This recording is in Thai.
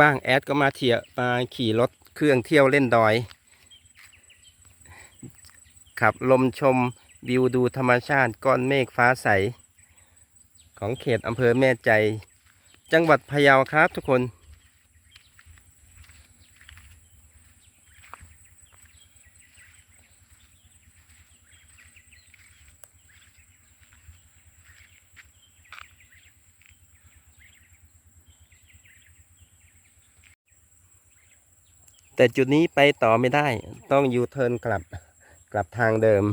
ว่างๆแอดก็มาเที่ยวมาขี่รถเครื่องเที่ยวเล่นดอย ขับลมชมวิวดูธรรมชาติก้อนเมฆฟ้าใส ของเขตอำเภอแม่ใจ จังหวัดพะเยาครับทุกคน แต่จุดนี้ไปต่อไม่ได้ ต้องยูเทิร์นกลับกลับทางเดิม